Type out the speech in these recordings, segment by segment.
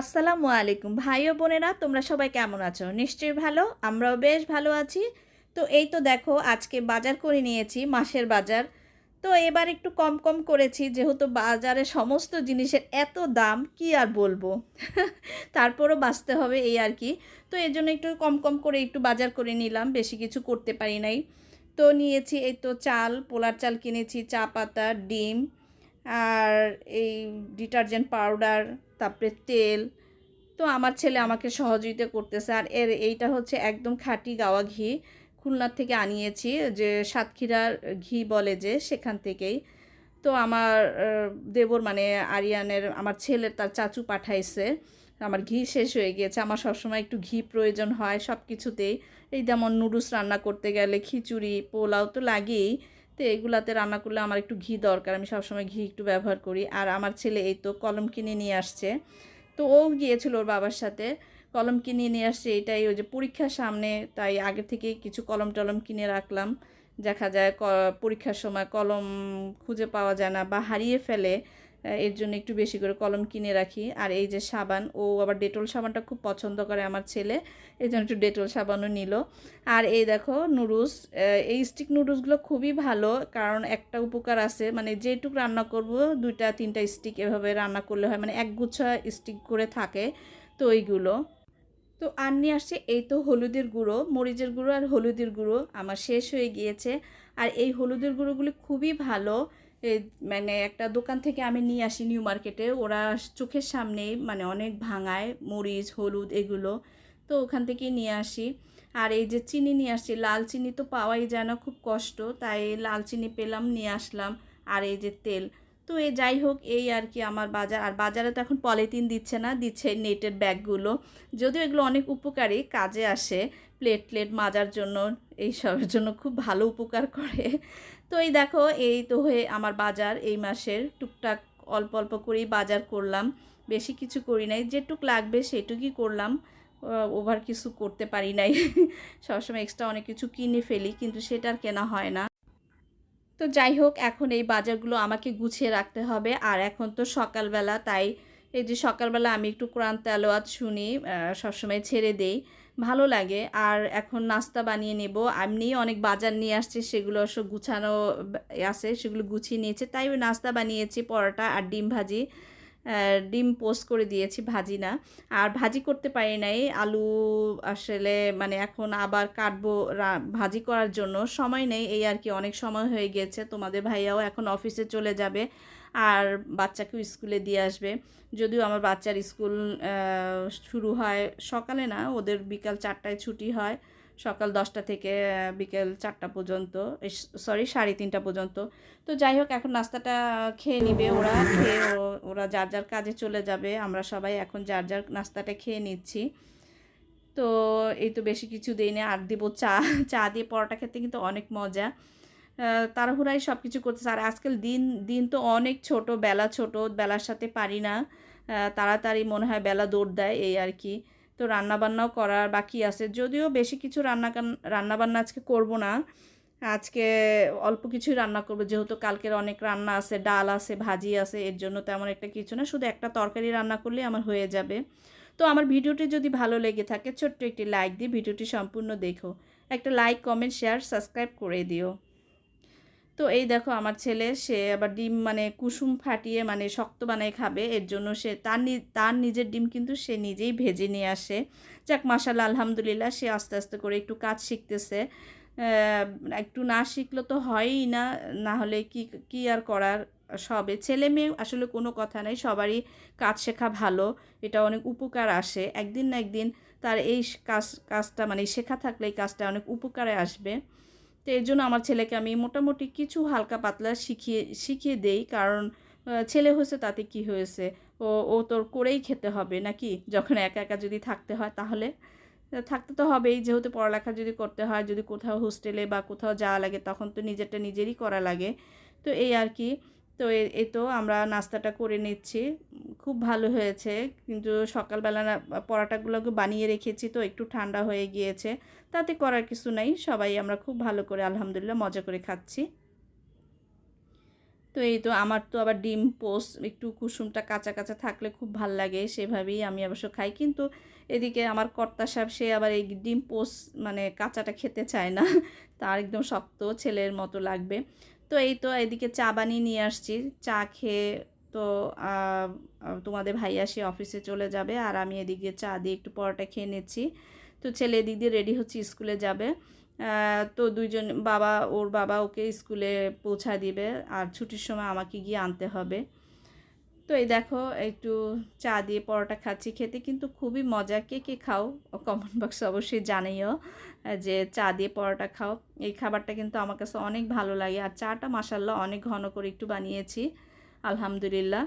আসসালামু আলাইকুম। ভাই ও বোনেরা, তোমরা সবাই কেমন আছো? নিশ্চয়ই ভালো, আমরাও বেশ ভালো আছি। তো এই তো দেখো, আজকে বাজার করে নিয়েছি, মাসের বাজার। তো এবার একটু কম কম করেছি, যেহেতু বাজারে সমস্ত জিনিসের এত দাম, কি আর বলব? তারপরও বাঁচতে হবে এই আর কি। তো এর জন্য একটু কম কম করে একটু বাজার করে নিলাম, বেশি কিছু করতে পারি নাই। তো নিয়েছি এই তো চাল, পোলার চাল কিনেছি, চা পাতা, ডিম, আর এই ডিটারজেন্ট পাউডার তারপরে তেল। তো আমার ছেলে আমাকে সহযোগিতা করতেছে। আর এর এইটা হচ্ছে একদম খাঁটি গাওয়া ঘি। খুলনার থেকে আনিয়েছি যে সাতক্ষীরার ঘি বলে যে সেখান থেকেই। তো আমার দেবর মানে আরিয়ানের আমার ছেলের তার চাচু পাঠাইছে। আমার ঘি শেষ হয়ে গিয়েছে। আমার সবসময় একটু ঘি প্রয়োজন হয় সব কিছুতেই এই যেমন নুডলস রান্না করতে গেলে খিচুড়ি, পোলাও তো লাগেই। তো এগুলাতে রান্না করলে আমার একটু ঘি দরকার। আমি সবসময় ঘি একটু ব্যবহার করি। আর আমার ছেলে এই তো কলম কিনে নিয়ে আসছে। তো ও গিয়েছিল ওর বাবার সাথে। কলম কিনে নিয়ে আসছে, এটাই ওই যে পরীক্ষার সামনে। তাই আগে থেকে কিছু কলম টলম কিনে রাখলাম। দেখা যায় পরীক্ষার সময় কলম খুঁজে পাওয়া যায় না বা হারিয়ে ফেলে। এর জন্য একটু বেশি করে কলম কিনে রাখি। আর এই যে সাবান, ও আবার ডেটল সাবানটা খুব পছন্দ করে আমার ছেলে এই জন্য একটু ডেটল সাবানও নিল। আর এই দেখো নুডলস এই স্টিক নুডলসগুলো খুবই ভালো, কারণ একটা উপকার আছে মানে যেটুক রান্না করব, দুইটা, তিনটা স্টিক এভাবে রান্না করলে হয় মানে একগুচ্ছা স্টিক করে থাকে তো ওইগুলো। তো আর নিয়ে আসছে, এই তো হলুদের গুঁড়ো, মরিচের গুঁড়ো আর হলুদের গুঁড়ো, আমার শেষ হয়ে গিয়েছে। আর এই হলুদের গুঁড়োগুলি খুবই ভালো মানে একটা দোকান থেকে আমি নিয়ে আসি নিউ মার্কেটে। ওরা চোখের সামনেই মানে অনেক ভাঙায়, মরিচ, হলুদ এগুলো। তো ওখান থেকেই নিয়ে আসি। আর এই যে চিনি নিয়ে আসছি, লাল চিনি তো পাওয়াই যায় না, খুব কষ্ট। তাই লাল চিনি পেলাম, নিয়ে আসলাম। আর এই যে তেল। তো এই যাই হোক, এই আর কি আমার বাজার। আর বাজারে তো এখন পলিথিন দিচ্ছে না, দিচ্ছে নেটের ব্যাগগুলো। যদিও এগুলো অনেক উপকারী, কাজে আসে প্লেট প্লেট মাজার জন্য। এইসবের জন্য খুব ভালো উপকার করে। তো এই দেখো, এই তো হয়ে আমার বাজার এই মাসের টুকটাক অল্প অল্প করেই বাজার করলাম। বেশি কিছু করি নাই, যেটুক লাগবে সেটুকুই করলাম। ওভার কিছু করতে পারি নাই। সবসময় এক্সট্রা অনেক কিছু কিনে ফেলি, কিন্তু সেটা আর কেনা হয় না। তো যাই হোক, এখন এই বাজারগুলো আমাকে গুছিয়ে রাখতে হবে। আর এখন তো সকালবেলা, তাই এই যে সকালবেলা আমি একটু কোরআন তেলাওয়াত শুনি সবসময় ছেড়ে দেই। ভালো লাগে। আর এখন নাস্তা বানিয়ে নেব। এমনি অনেক বাজার নিয়ে আসছে, সেগুলো সব গুছানো আছে, সেগুলো গুছিয়ে নিয়েছে। তাই নাস্তা বানিয়েছি, পরোটা আর ডিম ভাজি। ডিম পোস্ট করে দিয়েছি ভাজি না। আর ভাজি করতে পারি নাই। আলু আসলে মানে এখন আবার কাটবো ভাজি করার জন্য। সময় নেই, এই আর কি অনেক সময় হয়ে গিয়েছে তোমাদের ভাইয়াও এখন অফিসে চলে যাবে আর বাচ্চাকেও স্কুলে দিয়ে আসবে। যদিও আমার বাচ্চার স্কুল শুরু হয় সকালে না, ওদের বিকাল চারটায় ছুটি হয়। সকাল দশটা থেকে বিকেল চারটা পর্যন্ত সরি সাড়ে তিনটা পর্যন্ত। তো যাই হোক, এখন নাস্তাটা খেয়ে নিবে ওরা, খেয়ে ওরা যার যার কাজে চলে যাবে, আমরা সবাই এখন যার যার নাস্তাটা খেয়ে নিচ্ছি। তো এই তো বেশি কিছু দিই না, আর দিব চা চা দিয়ে পরোটা খেতে কিন্তু অনেক মজা। তাড়াহুড়াই সব কিছু করতেছে, আর আজকাল দিন দিন তো অনেক ছোট, বেলা ছোট, বেলার সাথে পারি না। তাড়াতাড়ি মনে হয় বেলা দৌড় দেয়, এই আর কি। তো রান্নাবান্নাও করার বাকি আছে। যদিও বেশি কিছু রান্না রান্নাবান্না আজকে করব না। আজকে অল্প কিছুই রান্না করব, যেহেতু কালকের অনেক রান্না আছে, ডাল আছে, ভাজি আছে, এর জন্য তেমন একটা কিছু না, শুধু একটা তরকারি রান্না করলে আমার হয়ে যাবে। তো আমার ভিডিওটি যদি ভালো লেগে থাকে, ছোট্ট একটি লাইক দিয়ে ভিডিওটি সম্পূর্ণ দেখো। একটা লাইক, কমেন্ট, শেয়ার, সাবস্ক্রাইব করে দিও। তো এই দেখো আমার ছেলে, সে আবার ডিম মানে কুসুম ফাটিয়ে মানে শক্ত বানায় খাবে। এর জন্য সে তার তার নিজের ডিম কিন্তু সে নিজেই ভেজে নিয়ে আসে। যাক মাসাল্লাহ আলহামদুলিল্লাহ, সে আস্তে আস্তে করে একটু কাজ শিখতেছে। একটু না শিখলে তো হয়ই না না হলে কি কি আর করার সবে। ছেলে মেয়ে আসলে কোনো কথা নেই, সবারই কাজ শেখা ভালো, এটা অনেক উপকার আসে। একদিন না একদিন তার এই কাজ, কাজটা মানে শেখা থাকলে এই কাজটা অনেক উপকারে আসবে। তো এর জন্য আমার ছেলেকে আমি মোটামুটি কিছু হালকা পাতলা শিখিয়ে শিখিয়ে দেই। কারণ ছেলে হয়েছে তাতে কি হয়েছে? ও ও তোর করেই খেতে হবে নাকি? যখন একা একা যদি থাকতে হয় তাহলে? থাকতে তো হবেই। যেহেতু পড়ালেখা যদি করতে হয়, যদি কোথাও হোস্টেলে বা কোথাও যাওয়া লাগে তখন তো নিজেরটা নিজেরই করা লাগে। তো এই আর কি। তো এ- তো আমরা নাস্তাটা করে নিচ্ছি। খুব ভালো হয়েছে। কিন্তু সকালবেলা পরাটাগুলোকে বানিয়ে রেখেছি তো একটু ঠান্ডা হয়ে গিয়েছে। তাতে করার কিছু নাই, সবাই আমরা খুব ভালো করে আলহামদুলিল্লাহ মজা করে খাচ্ছি। তো এই তো আমার তো আবার ডিম পোস্ট একটু কুসুমটা কাঁচা কাঁচা থাকলে খুব ভালো লাগে, সেভাবেই আমি অবশ্য খাই। কিন্তু এদিকে আমার কর্তা সাহেব, সে আবার এই ডিম পোস্ট মানে কাঁচাটা খেতে চায় না, তার একদম শক্ত ছেলের মতো লাগবে। তো এই তো এদিকে চা বানিয়ে নিয়ে আসছি। চা খেয়ে তো তোমাদের ভাইয়া সে অফিসে চলে যাবে আর আমি এদিকে চা দিয়ে একটু পরোটা খেয়ে নিচ্ছি। তো ছেলে এদিক দিয়ে রেডি হচ্ছে স্কুলে যাবে। তো দুইজন, বাবা, ওর বাবা ওকে স্কুলে পৌঁছা দিবে আর ছুটির সময় আমাকে গিয়ে আনতে হবে। তো এই দেখো, একটু চা দিয়ে পরোটা খাচ্ছি খেতে কিন্তু খুবই মজা। কে কে খাও? কমেন্ট বক্সে অবশ্যই জানিও যে চা দিয়ে পরোটা খাও। এই খাবারটা কিন্তু আমার কাছে অনেক ভালো লাগে আর চাটা মাসাল্লাহ অনেক ঘন করে একটু বানিয়েছি। আলহামদুলিল্লাহ।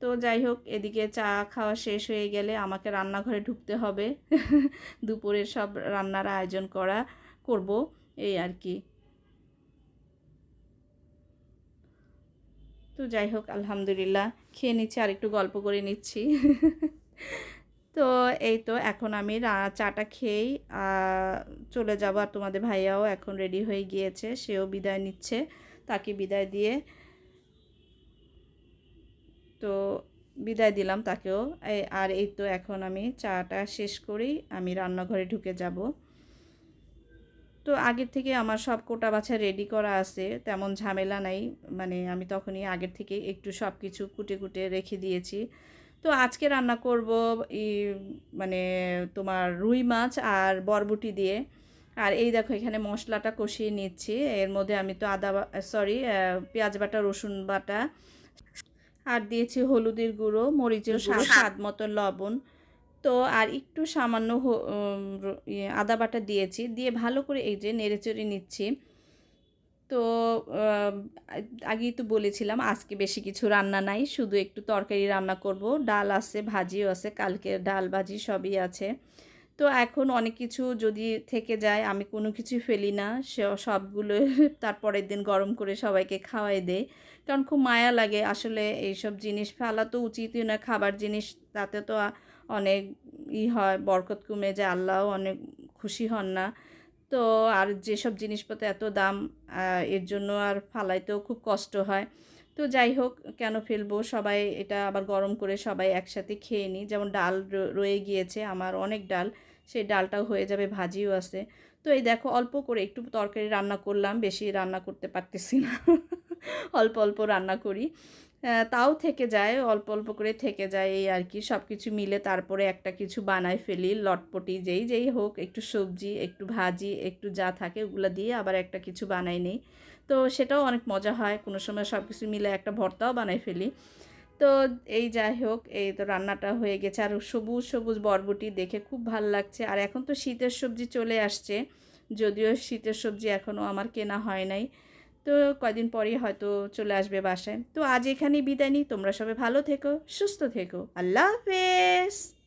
তো যাই হোক, এদিকে চা খাওয়া শেষ হয়ে গেলে আমাকে রান্নাঘরে ঢুকতে হবে। দুপুরের সব রান্নার আয়োজন করা করব, এই আর কি। তো যাই হোক, আলহামদুলিল্লাহ। খেয়ে নিচ্ছি, আর একটু গল্প করে নিচ্ছি। তো এই তো, এখন আমি চাটা খেয়েই চলে যাব। আর তোমাদের ভাইয়াও এখন রেডি হয়ে গিয়েছে, সেও বিদায় নিচ্ছে। তাকে বিদায় দিয়ে তো বিদায় দিলাম তাকেও। আর এই তো এখন আমি চাটা শেষ করেই আমি রান্নাঘরে ঢুকে যাব। তো আগের থেকে আমার সব কোটা বাছা রেডি করা আছে, তেমন ঝামেলা নাই। মানে আমি তখনই আগের থেকে একটু সব কিছু কুটে কুটে রেখে দিয়েছি। তো আজকে রান্না করব ই মানে তোমার রুই মাছ আর বরবটি দিয়ে। আর এই দেখো এখানে মশলাটা কষিয়ে নিচ্ছি। এর মধ্যে আমি তো আদা সরি পেঁয়াজ বাটা, রসুন বাটা। আর দিয়েছি হলুদের গুঁড়ো মরিচের গুঁড়ো স্বাদ মতো লবণ। তো আর একটু সামান্য ইয়ে, আদা বাটা দিয়েছি দিয়ে ভালো করে এই যে নেড়েচড়ে নিচ্ছি। তো আগেই তো বলেছিলাম আজকে বেশি কিছু রান্না নাই শুধু একটু তরকারি রান্না করব। ডাল আছে ভাজিও আছে কালকে ডাল ভাজি সবই আছে। তো এখন অনেক কিছু যদি থেকে যায়, আমি কোনো কিছু ফেলি না। সে সবগুলো তারপরের দিন গরম করে সবাইকে খাওয়াই দেয় কারণ খুব মায়া লাগে আসলে এইসব জিনিস ফেলা তো উচিতই না। খাবার জিনিস তাতে তো অনেক ই হয়, বরকত কমে যায়, আল্লাহও অনেক খুশি হন না। তো আর যেসব জিনিসপত্র এত দাম এর জন্য আর ফালাইতেও খুব কষ্ট হয়। তো যাই হোক, কেন ফেলব? সবাই এটা আবার গরম করে সবাই একসাথে খেয়ে নিই। যেমন ডাল রয়ে গিয়েছে আমার অনেক ডাল, সেই ডালটাও হয়ে যাবে, ভাজিও আছে। তো এই দেখো, অল্প করে একটু তরকারি রান্না করলাম, বেশি রান্না করতে পারতেছি না। অল্প অল্প রান্না করি। তাও থেকে যায়, অল্প অল্প করে থেকে যায় এই আর কি। সব কিছু মিলে তারপরে একটা কিছু বানাই ফেলি, লটপটি যেই যেই হোক, একটু সবজি, একটু ভাজি, একটু যা থাকে ওগুলো দিয়ে আবার একটা কিছু বানাই নেই। তো সেটাও অনেক মজা হয়। কোনো সময় সব কিছু মিলে একটা ভর্তাও বানাই ফেলি। তো এই যাই হোক, এই তো রান্নাটা হয়ে গেছে। আর সবুজ সবুজ বরবটি দেখে খুব ভালো লাগছে। আর এখন তো শীতের সবজি চলে আসছে। যদিও শীতের সবজি এখনও আমার কেনা হয় নাই। তো কয়দিন পরেই হয়তো চলে আসবে বাসায়। তো আজ এখানেই বিদায় নিই। তোমরা সবাই ভালো থেকো, সুস্থ থেকো। আল্লাহ হাফেজ!